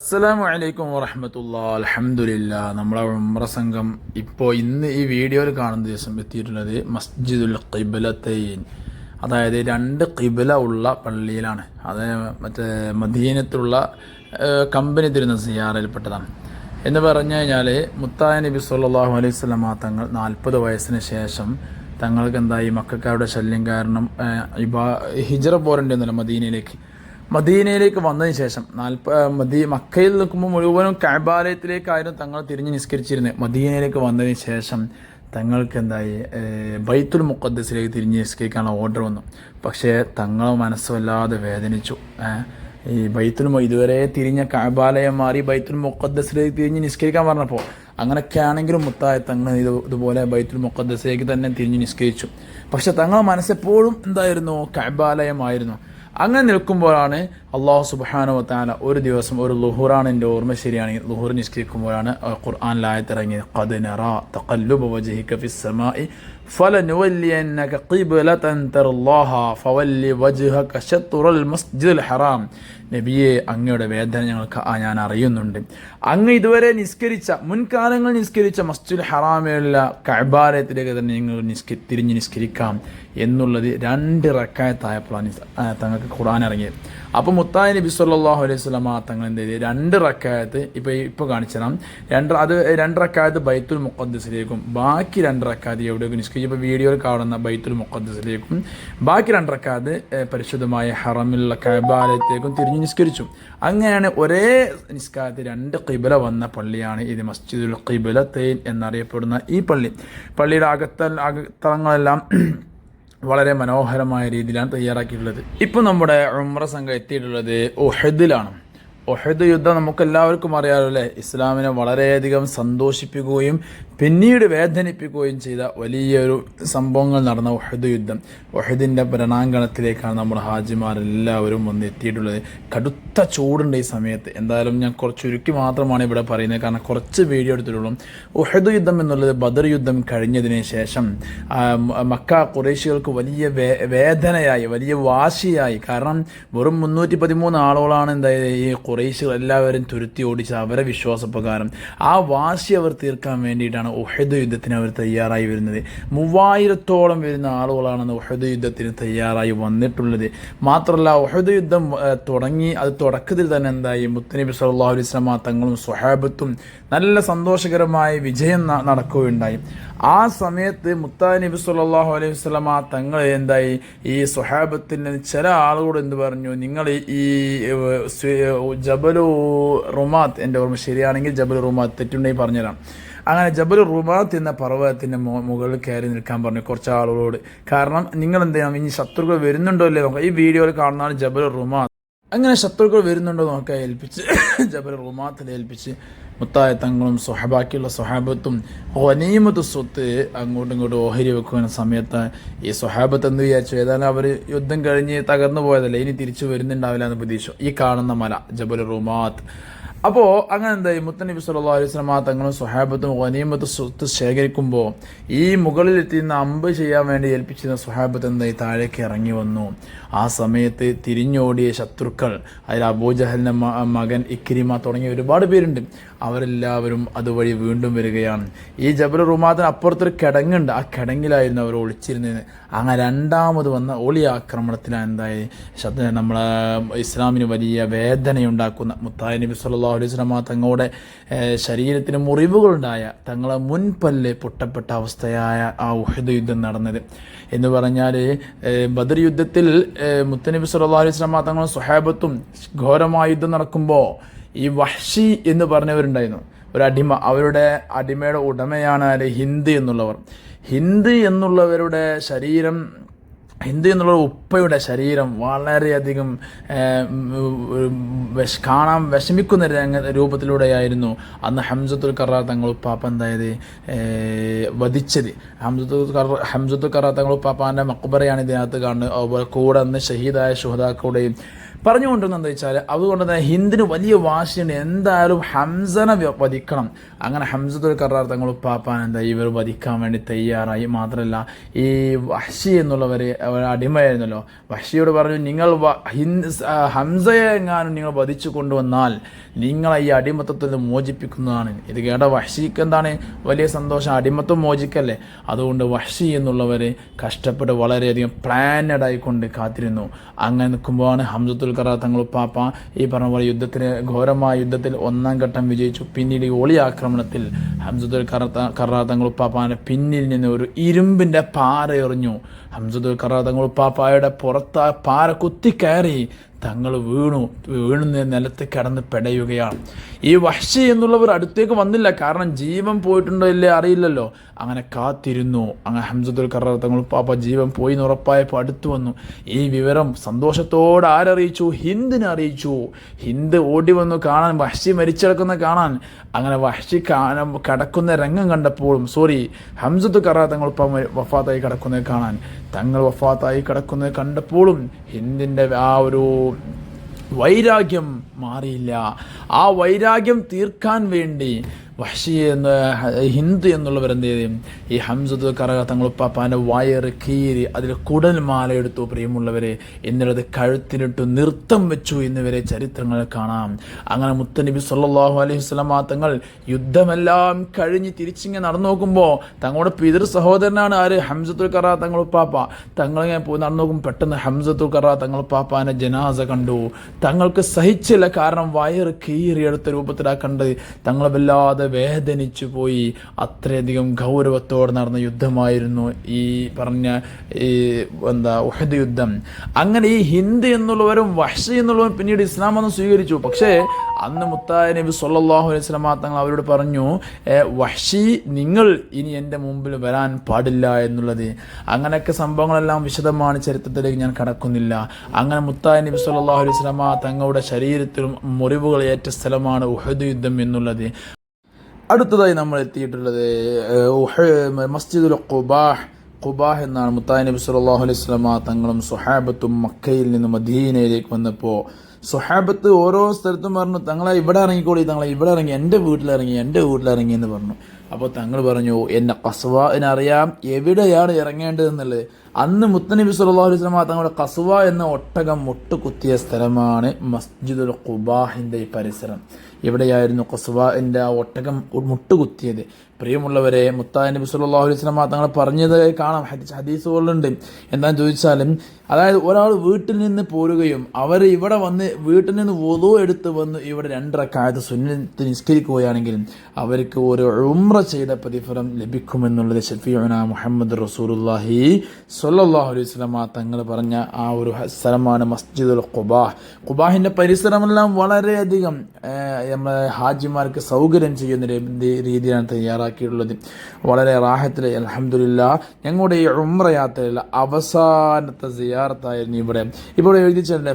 അസ്സലാമു വലൈക്കും വറഹമത്തുള്ള അലഹമുല്ല നമ്മളെ ഉമ്ര സംഘം ഇപ്പോൾ ഇന്ന് ഈ വീഡിയോയിൽ കാണുന്ന ദിവസം എത്തിയിട്ടുള്ളത് മസ്ജിദുൽ ഖിബലത്തൈൻ. അതായത് രണ്ട് ഖിബല ഉള്ള പള്ളിയിലാണ്. അത് മറ്റേ മദീനത്തുള്ള ഏഹ്, കമ്പനി തരുന്ന സിയാറിൽപ്പെട്ടതാണ് എന്ന് പറഞ്ഞു കഴിഞ്ഞാൽ മുത്തായ നബി സല്ലാഹു അലൈഹി സ്വലമ തങ്ങൾ നാൽപ്പത് വയസ്സിന് ശേഷം തങ്ങൾക്ക് എന്തായി? മക്കാരുടെ ശല്യം കാരണം ഇബാ ഹിജറ പോരേണ്ടി മദീനയിലേക്ക്. മദീനയിലേക്ക് വന്നതിന് ശേഷം നാൽപ്പ മദീ മക്കയിൽ നിൽക്കുമ്പോൾ മുഴുവനും കാബാലയത്തിലേക്കായിരുന്നു തങ്ങൾ തിരിഞ്ഞ് നിസ്കരിച്ചിരുന്നത്. മദീനയിലേക്ക് വന്നതിന് ശേഷം തങ്ങൾക്ക് എന്തായി? ബൈത്തുൽ മുക്കദ്സിലേക്ക് തിരിഞ്ഞ് നിസ്കരിക്കാനുള്ള ഓർഡർ വന്നു. പക്ഷേ തങ്ങൾ മനസ്സുവല്ലാതെ വേദനിച്ചു. ഈ ബൈത്തുൽ ഇതുവരെ തിരിഞ്ഞ കാബാലയം മാറി ബൈത്തുൽ മുക്കദ്സിലേക്ക് തിരിഞ്ഞ് നിസ്കരിക്കാൻ പറഞ്ഞപ്പോൾ അങ്ങനെയൊക്കെയാണെങ്കിലും മുത്തായ തങ്ങൾ ഇത് ഇതുപോലെ ബൈത്തുൽ മുക്കദ്സിലേക്ക് തന്നെ തിരിഞ്ഞ് നിസ്കരിച്ചു. പക്ഷെ തങ്ങൾ മനസ്സെപ്പോഴും എന്തായിരുന്നു? കഅബാലയമായിരുന്നു അങ്ങനെ നിൽക്കുമ്പോഴാണ് അള്ളാഹു സുബാനോ താല ഒരു ദിവസം ഒരു ലുഹുറാണ് എന്റെ ഓർമ്മ ശരിയാണെങ്കിൽ ലുഹുർ നിഷ്കരിക്കുമ്പോഴാണ് ഖുർആൻ ലായത്തിറങ്ങിയത് ഖദ് നറ തഖല്ലുബ വജ്ഹിക ഫിസ് സമാഇ فلنولينك قبلة ترضاها فولي وجهك شطر المسجد الحرام നബിയെ അങ്ങയുടെ വേദന ഞങ്ങൾക്ക് ആ ഞാൻ അറിയുന്നുണ്ട് അങ്ങ് ഇതുവരെ നിസ്കരിച്ച മുൻകാലങ്ങൾ നിസ്കരിച്ച മസ്ജിദ് ഹറാമിലുള്ള കഅബാലയത്തിലേക്ക് തന്നെ നിങ്ങൾ നിസ്ക തിരിഞ്ഞ് നിസ്കരിക്കാം എന്നുള്ളത് രണ്ട് റക്കായത്തായപ്പോഴാണ് നിസ്- ആ, തങ്ങൾക്ക് ഖുർആൻ ഇറങ്ങിയത് അപ്പോൾ മുത്തായ നബി സല്ലാഹു അലൈഹി വസല്ലമ തങ്ങൾ എന്ത് ചെയ്ത്? രണ്ട് റക്കായത്ത് ഇപ്പോൾ ഇപ്പോൾ കാണിച്ചതാണ് രണ്ട് അത് രണ്ട് റക്കായത്ത് ബൈത്തുൽ മുഖദ്സിലേക്കും ബാക്കി രണ്ട് റക്കായത്ത് എവിടെയൊക്കെ നിസ്കരിച്ചു? ഇപ്പോൾ വീഡിയോയിൽ കാണുന്ന ബൈത്തുൽ മുഖദ്സിലേക്കും ബാക്കി രണ്ട് റക്കായത്ത് പരിശുദ്ധമായ ഹറമിലുള്ള കബാലയത്തേക്കും തിരിഞ്ഞ് നിസ്കരിച്ചു. അങ്ങനെയാണ് ഒരേ നിസ്കാരത്തിൽ രണ്ട് ഖിബല വന്ന പള്ളിയാണ് ഇത് മസ്ജിദുൽ ഖിബലത്തൈൻ എന്നറിയപ്പെടുന്ന ഈ പള്ളി. പള്ളിയുടെ അകത്ത അകത്തളങ്ങളെല്ലാം വളരെ മനോഹരമായ രീതിയിലാണ് തയ്യാറാക്കിയിട്ടുള്ളത്. ഇപ്പോൾ നമ്മുടെ ഉമ്ര സംഘം എത്തിയിട്ടുള്ളത് ഒഹദിലാണ് ഒഹദ് യുദ്ധം നമുക്കെല്ലാവർക്കും അറിയാമല്ലോ ഇസ്ലാമിനെ വളരെയധികം സന്തോഷിപ്പിക്കുകയും പിന്നീട് വേദനിപ്പിക്കുകയും ചെയ്ത വലിയൊരു സംഭവങ്ങൾ നടന്ന ഒഹദ് യുദ്ധം. ഒഹദിന്റെ ഭരണാങ്കണത്തിലേക്കാണ് നമ്മുടെ ഹാജിമാരെല്ലാവരും വന്ന് എത്തിയിട്ടുള്ളത് കടുത്ത ചൂടുണ്ട് ഈ സമയത്ത്. എന്തായാലും ഞാൻ കുറച്ച് ചുരുക്കി മാത്രമാണ് ഇവിടെ പറയുന്നത്. കാരണം കുറച്ച് വീഡിയോ എടുത്തിട്ടുള്ളൂ. ഒഹദ് യുദ്ധം എന്നുള്ളത് ബദർ യുദ്ധം കഴിഞ്ഞതിന് ശേഷം മക്ക കുറേശികൾക്ക് വലിയ വേദനയായി വലിയ വാശിയായി. കാരണം വെറും മുന്നൂറ്റി പതിമൂന്ന് ആളുകളാണ് എന്തായാലും ഈ കുറേശികൾ എല്ലാവരും തുരുത്തി ഓടിച്ച് അവരെ വിശ്വാസപ്രകാരം. ആ വാശി അവർ തീർക്കാൻ വേണ്ടിയിട്ടാണ് ഉഹദ് യുദ്ധത്തിന് അവർ തയ്യാറായി വരുന്നത്. മൂവായിരത്തോളം വരുന്ന ആളുകളാണ് ഉഹദ് യുദ്ധത്തിന് തയ്യാറായി വന്നിട്ടുള്ളത്. മാത്രമല്ല ഉഹദ് യുദ്ധം തുടങ്ങി അത് തുടക്കത്തിൽ തന്നെ എന്തായി? മുത്തനബി അലൈഹി വസല്ലമ തങ്ങളും സ്വഹാബത്തും നല്ല സന്തോഷകരമായ വിജയം നടക്കുകയുണ്ടായി. ആ സമയത്ത് മുത്താ നബി സല്ലല്ലാഹു അലൈഹി വസല്ലമ തങ്ങൾ എന്തായി? ഈ സ്വഹാബത്തിന് ചില ആളുകളോട് എന്ത് പറഞ്ഞു? നിങ്ങൾ ഈ ജബലു റുമാത്ത് എന്റെ ഓർമ്മ ശരിയാണെങ്കിൽ ജബലു റുമാത്ത് തെറ്റുണ്ടെങ്കിൽ പറഞ്ഞുതരാം. അങ്ങനെ ജബൽ റുമാത്ത് എന്ന പർവതത്തിന്റെ മുകളിൽ കയറി നിൽക്കാൻ പറഞ്ഞു കുറച്ച് ആളുകളോട് കാരണം നിങ്ങൾ എന്ത് ചെയ്യണം? ഇനി ശത്രുക്കൾ വരുന്നുണ്ടോ അല്ലേ നോക്കാം ഈ വീഡിയോയിൽ കാണുന്നതാണ് ജബൽ റുമാത്ത് അങ്ങനെ ശത്രുക്കൾ വരുന്നുണ്ടോ നോക്കാൻ ഏൽപ്പിച്ച് ജബൽ റുമാത്തിൽ ഏൽപ്പിച്ച് മുത്തായ തങ്ങളും സ്വഹബാക്കിയുള്ള സ്വഹാബത്തും ഒനീമത്ത് സ്വത്ത് അങ്ങോട്ടും ഇങ്ങോട്ടും ഓഹരി വെക്കുന്ന സമയത്ത് ഈ സ്വഹാബത്ത് എന്ത് വിചാരിച്ചു? ഏതായാലും അവർ യുദ്ധം കഴിഞ്ഞ് തകർന്നു പോയതല്ലേ? ഇനി തിരിച്ചു വരുന്നുണ്ടാവില്ല എന്ന് പ്രതീക്ഷിച്ചു ഈ കാണുന്ന മല ജബൽ റുമാത്ത് അപ്പോൾ അങ്ങനെ എന്തായി മുത്തനബി സല്ലല്ലാഹു അലൈഹി വസല്ലമ തങ്ങളും സുഹാബത്തും ഗനീമത്തും സ്വത്ത് ശേഖരിക്കുമ്പോൾ ഈ മുകളിൽ മുകളിലെത്തിയുന്ന അമ്പ് ചെയ്യാൻ വേണ്ടി ഏൽപ്പിച്ചിരുന്ന സുഹാബത്ത് എന്തായി? താഴേക്ക് ഇറങ്ങി വന്നു. ആ സമയത്ത് തിരിഞ്ഞോടിയ ശത്രുക്കൾ അതിൽ അബൂജഹലിന്റെ മകൻ ഇക്രിമ തുടങ്ങിയ ഒരുപാട് പേരുണ്ട്. അവരെല്ലാവരും അതുവഴി വീണ്ടും വരികയാണ്. ഈ ജബൽ റുമാത്തിന് അപ്പുറത്തൊരു കിടങ്ങുണ്ട്. ആ കിടങ്ങിലായിരുന്നു അവർ ഒളിച്ചിരുന്നത്. അങ്ങനെ രണ്ടാമത് വന്ന ഒളി ആക്രമണത്തിലാണ് എന്തായി? നമ്മളെ ഇസ്ലാമിന് വലിയ വേദനയുണ്ടാക്കുന്ന മുത്തായ നബി സല്ലല്ലാഹു അലൈഹി വസല്ലമ തങ്ങളുടെ ശരീരത്തിന് മുറിവുകളുണ്ടായ തങ്ങളെ മുൻപല്ല് പൊട്ടപ്പെട്ട അവസ്ഥയായ ആ ഉഹദ് യുദ്ധം നടന്നത്. എന്ന് പറഞ്ഞാൽ ബദർ യുദ്ധത്തിൽ മുത്തനബി സല്ലാ അലൈഹി വസല്ലമ തങ്ങളും സ്വഹാബത്തും ഘോരമായ യുദ്ധം നടക്കുമ്പോൾ ഈ വഹ്ഷി എന്ന് പറഞ്ഞവരുണ്ടായിരുന്നു. ഒരു അടിമ അവരുടെ അടിമയുടെ ഉടമയാണ് ഹിന്ദ് എന്നുള്ളവർ. ഹിന്ദ് എന്നുള്ളവരുടെ ശരീരം ഹിന്ദു എന്നുള്ള ഉപ്പയുടെ ശരീരം വളരെയധികം കാണാൻ വിഷമിക്കുന്ന രംഗ രൂപത്തിലൂടെയായിരുന്നു അന്ന് ഹംസത്തുൽ കറാർ തങ്ങൾ ഉപ്പാപ്പ എന്തായത്? വധിച്ചത്. ഹംസത്തുൽ കറ ഹംസത്തുൽ കറാർ തങ്ങൾ ഉപ്പാപ്പാന്റെ മക്ബറയാണ് ഇതിനകത്ത് കാണുന്നത്. അതുപോലെ കൂടെ അന്ന് ഷഹീദായ ശുഹദാക്കളുടെയും എന്താ വെച്ചാൽ അതുകൊണ്ട് തന്നെ ഹിന്ദിന് വലിയ വാശിയുണ്ട്. എന്തായാലും ഹംസനെ വധിക്കണം. അങ്ങനെ ഹംസത്തുൽ കറാർ തങ്ങൾ ഉപ്പാപ്പാൻ എന്താ ഇവർ വധിക്കാൻ വേണ്ടി തയ്യാറായി. മാത്രമല്ല ഈ വഷി എന്നുള്ളവർ അടിമയായിരുന്നല്ലോ. വഷിയോട് പറഞ്ഞു നിങ്ങൾ ഹംസയെ എങ്ങാനും നിങ്ങൾ വധിച്ചു കൊണ്ടുവന്നാൽ നിങ്ങളെ ഈ അടിമത്തത്തിൽ നിന്ന് മോചിപ്പിക്കുന്നതാണ്. ഇത് കേട്ട വഷിക്ക് എന്താണ് വലിയ സന്തോഷം. അടിമത്തം മോചിക്കല്ലേ? അതുകൊണ്ട് വഷി എന്നുള്ളവർ കഷ്ടപ്പെട്ട് വളരെയധികം പ്ലാനഡ് ആയിക്കൊണ്ട് കാത്തിരുന്നു. അങ്ങനെ നിൽക്കുമ്പോഴാണ് ഹംസത്തുൽ കറാ തങ്ങൾ ഉപ്പാപ്പ ഈ പറഞ്ഞ പോലെ യുദ്ധത്തിന് ഘോരമായ യുദ്ധത്തിൽ ഒന്നാം ഘട്ടം വിജയിച്ചു. പിന്നീട് ഈ ഒളി ആക്രമണത്തിൽ ഹംസത്തുൽ കറാ തങ്ങൾ ഉപ്പാപ്പാന്റെ പിന്നിൽ നിന്ന് ഒരു ഇരുമ്പിന്റെ പാറ എറിഞ്ഞു. ഹംസദുൽ കറാ തങ്ങൾ ഉപ്പാപ്പായുടെ പുറത്ത് പാറ കുത്തിക്കയറി തങ്ങൾ വീണു. വീണു നിലത്ത് കിടന്ന് പെടയുകയാണ്. ഈ വഹ്ഷി എന്നുള്ളവർ അടുത്തേക്ക് വന്നില്ല. കാരണം ജീവൻ പോയിട്ടുണ്ടോ ഇല്ലേ അറിയില്ലല്ലോ. അങ്ങനെ കാത്തിരുന്നു. അങ്ങനെ ഹംസത്തുൽ കറാർ തങ്ങൾ പാപ്പ ജീവൻ പോയി എന്ന് ഉറപ്പായപ്പോൾ അടുത്തു വന്നു. ഈ വിവരം സന്തോഷത്തോടെ ആരറിയിച്ചു? ഹിന്ദിനെ അറിയിച്ചു. ഹിന്ദ് ഓടി വന്നു കാണാൻ വഹ്ഷി മരിച്ചിടക്കുന്ന കാണാൻ. അങ്ങനെ വഹ്ഷി കാണാൻ കിടക്കുന്ന രംഗം കണ്ടപ്പോഴും സോറി ഹംസത്ത് കറ തങ്ങൾ വഫാത്തായി കിടക്കുന്നത് കാണാൻ. തങ്ങൾ വഫാത്തായി കിടക്കുന്നത് കണ്ടപ്പോഴും ഹിന്ദിന്റെ ആ ഒരു വൈരാഗ്യം മാറിയില്ല. ആ വൈരാഗ്യം തീർക്കാൻ വേണ്ടി വഹ്ഷി എന്ന് ഹിന്ദു എന്നുള്ളവർ എന്ത് ചെയ്യും? ഈ ഹംസത്ത് കറക തങ്ങളുപ്പാപ്പാന്റെ വയറ് കീരി അതിൽ കുടൽ മാലയെടുത്തു പ്രിയമുള്ളവരെ എന്നുള്ളത് കഴുത്തിനിട്ടു നൃത്തം വെച്ചു എന്നിവരെ ചരിത്രങ്ങൾ കാണാം. അങ്ങനെ മുത്തനബി സല്ലാഹു അലൈഹി വസല്ലമ തങ്ങൾ യുദ്ധമെല്ലാം കഴിഞ്ഞ് തിരിച്ചിങ്ങനെ നടന്നു നോക്കുമ്പോൾ തങ്ങളുടെ പിതൃ സഹോദരനാണ് ആര്? ഹംസത്തുൽ കറ തങ്ങളുപ്പാപ്പ. തങ്ങളിങ്ങനെ പോയി നടന്നു നോക്കും പെട്ടെന്ന് ഹംസത്തുൽ കറ തങ്ങളുപ്പാപ്പാന്റെ ജനാസ കണ്ടു. തങ്ങൾക്ക് സഹിച്ചില്ല കാരണം വയറ് കീറിയെടുത്ത രൂപത്തിലാ കണ്ട് തങ്ങളെ വല്ലാതെ വേദനിച്ചു പോയി. അത്രയധികം ഗൗരവത്തോടെ നടന്ന യുദ്ധമായിരുന്നു ഈ പറഞ്ഞ ഈ എന്താ ഉഹദ് യുദ്ധം. അങ്ങനെ ഈ ഹിന്ദ് എന്നുള്ളവരും വഹ്ഷ എന്നുള്ളവരും പിന്നീട് ഇസ്ലാം ഒന്ന് സ്വീകരിച്ചു. പക്ഷേ അന്ന് മുത്തായ നബി സല്ലാഹു അലൈഹി സ്വലാമ തങ്ങൾ അവരോട് പറഞ്ഞു വഷി നിങ്ങൾ ഇനി എന്റെ മുമ്പിൽ വരാൻ പാടില്ല എന്നുള്ളത്. അങ്ങനെയൊക്കെ സംഭവങ്ങളെല്ലാം വിശദമാണ് ചരിത്രത്തിലേക്ക് ഞാൻ കടക്കുന്നില്ല. അങ്ങനെ മുത്തായ നബി സല്ലാഹു അലൈഹി സ്വലാമ തങ്ങളുടെ ശരീരത്തിലും മുറിവുകൾ ഏറ്റ സ്ഥലമാണ് ഉഹദ് യുദ്ധം എന്നുള്ളത്. അടുത്തതായി നമ്മൾ എത്തിയിട്ടുള്ളത് മസ്ജിദുൽ ഖുബാഹ് ഖുബാഹ് എന്നാണ് മുത്താൻ നബി സല്ലല്ലാഹു അലൈഹി വസല്ലമ തങ്ങളും സുഹാബത്തും മക്കയിൽ നിന്ന് മദീനയിലേക്ക് വന്നപ്പോൾ സുഹാബത്ത് ഓരോ സ്ഥലത്തും പറഞ്ഞു തങ്ങളെ ഇവിടെ ഇറങ്ങിക്കോളി തങ്ങളെ ഇവിടെ ഇറങ്ങി എന്റെ വീട്ടിലിറങ്ങി എന്റെ വീട്ടിലിറങ്ങി എന്ന് പറഞ്ഞു. അപ്പോൾ തങ്ങൾ പറഞ്ഞു എന്നെ എന്നറിയാം. എവിടെയാണ് ഇറങ്ങേണ്ടതെന്നുള്ളത്? അന്ന് മുത്തനബി സല്ലല്ലാഹു വസ്ലമ തങ്ങളുടെ കസുവ എന്ന ഒട്ടകം മുട്ടുകുത്തിയ സ്ഥലമാണ് മസ്ജിദുൽ ഖുബാഹിന്റെ പരിസരം. ഇവിടെയായിരുന്നു എന്റെ ആ ഒട്ടകം മുട്ടുകുത്തിയത്? പ്രിയമുള്ളവരെ മുത്തായ നബി സല്ലല്ലാഹു അലൈഹി വസല്ലമ തങ്ങൾ പറഞ്ഞത് കാണാം. ഹദീസ് ഹദീസുകളുണ്ട്. എന്താണെന്ന് ചോദിച്ചാലും അതായത് ഒരാൾ വീട്ടിൽ നിന്ന് പോരുകയും അവർ ഇവിടെ വന്ന് വീട്ടിൽ നിന്ന് വധു എടുത്ത് വന്ന് ഇവിടെ രണ്ടരക്കാലത്ത് സുന്നത്ത് നിസ്കരിക്കുകയാണെങ്കിൽ അവർക്ക് ഒരു ഉമ്ര ചെയ്ത പ്രതിഫലം ലഭിക്കുമെന്നുള്ളത് ഷഫീന മുഹമ്മദ് റസൂലുള്ളാഹി സ്വല്ലല്ലാഹു അലൈഹി വസല്ലമ തങ്ങൾ പറഞ്ഞ ആ ഒരു സ്ഥലമാണ് മസ്ജിദുൽ ഖുബാഹ് ഖുബാഹിന്റെ പരിസരമെല്ലാം വളരെയധികം ഹാജിമാർക്ക് സൗകര്യം ചെയ്യുന്ന രീതിയിലാണ് രീതിയിലാണ് തയ്യാറാക്കിയിട്ടുള്ളത് വളരെ റാഹത്തിൽ അലഹമില്ല ഞങ്ങളുടെ ഈ ഉമ്ര യാത്രയിൽ അവസാനത്തെ സിയാറത്തായിരുന്നു ഇവിടെ. ഇവിടെ എഴുതിച്ചിട്ടുണ്ട്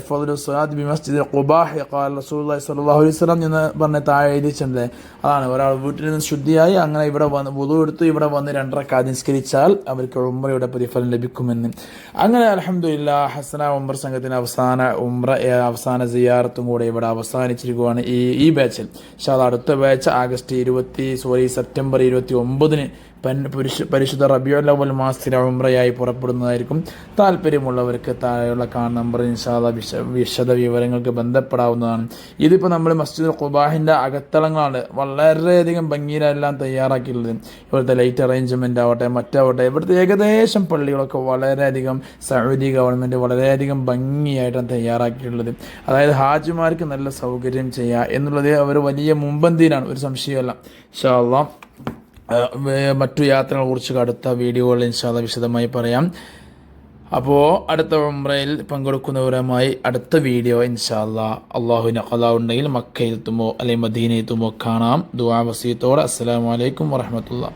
ബി റസൂലുള്ളാഹി അലൈഹി വസല്ലം എന്ന് പറഞ്ഞ താഴെ എഴുതിച്ചിട്ടുണ്ട് അതാണ് ഒരാൾ വീട്ടിൽ നിന്ന് ശുദ്ധിയായി അങ്ങനെ ഇവിടെ വന്ന് വുളു എടുത്ത് ഇവിടെ വന്ന് രണ്ടരക്ക നിസ്കരിച്ചാൽ അവർക്ക് ഉമ്രയുടെ പ്രതിഫലം ലഭിക്കുമെന്ന്. അങ്ങനെ അലഹമില്ല ഹസന ഉംറ സംഘത്തിന് അവസാന ഉമ്ര അവസാന സിയാറത്തും കൂടെ ഇവിടെ അവസാനിച്ചിരിക്കുകയാണ് ഈ ഈ ബാച്ചിൽ പക്ഷേ അത് അടുത്ത ബാച്ച് ആഗസ്റ്റ് ഇരുപത്തി സോറി സെപ്റ്റംബർ ഇരുപത്തി ഒമ്പതിന് പുരുഷ പരിശുദ്ധ റബിയുൽ അവൽ മാസത്തിലെ ഉംറയായി പുറപ്പെടുന്നതായിരിക്കും. താല്പര്യമുള്ളവർക്ക് താഴെയുള്ള കാ നമ്പർ ഇൻഷാല്ല വിശ വിശദ വിവരങ്ങൾക്ക് ബന്ധപ്പെടാവുന്നതാണ്. ഇതിപ്പോൾ നമ്മൾ മസ്ജിദ് ഖുബാഹിന്റെ അകത്തളങ്ങളാണ് വളരെയധികം ഭംഗിയിലെല്ലാം തയ്യാറാക്കിയിട്ടുള്ളത്. ഇവിടുത്തെ ലൈറ്റ് അറേഞ്ച്മെന്റ് ആവട്ടെ മറ്റാവട്ടെ ഇവിടുത്തെ ഏകദേശം പള്ളികളൊക്കെ വളരെയധികം സൗദി ഗവൺമെന്റ് വളരെയധികം ഭംഗിയായിട്ടാണ് തയ്യാറാക്കിയിട്ടുള്ളത്. അതായത് ഹാജിമാർക്ക് നല്ല സൗകര്യം ചെയ്യുക എന്നുള്ളത് അവർ വലിയ മുമ്പന്തിയിലാണ് ഒരു സംശയമല്ല വേ- മറ്റു യാത്രകളെ കുറിച്ച് അടുത്ത വീഡിയോകളിൽ ഇൻഷാദ വിശദമായി പറയാം. അപ്പോൾ അടുത്ത ഉംറയിൽ പങ്കെടുക്കുന്നവരുമായി അടുത്ത വീഡിയോ ഇൻഷാല്ല അള്ളാഹുവിന് കഥ ഉണ്ടെങ്കിൽ മക്കയിലെത്തുമോ അല്ലെങ്കിൽ മദീനയെത്തുമോ കാണാം. ദുആ വസീത്തോട്. അസ്സലാമു അലൈക്കും വറഹമത്തുള്ള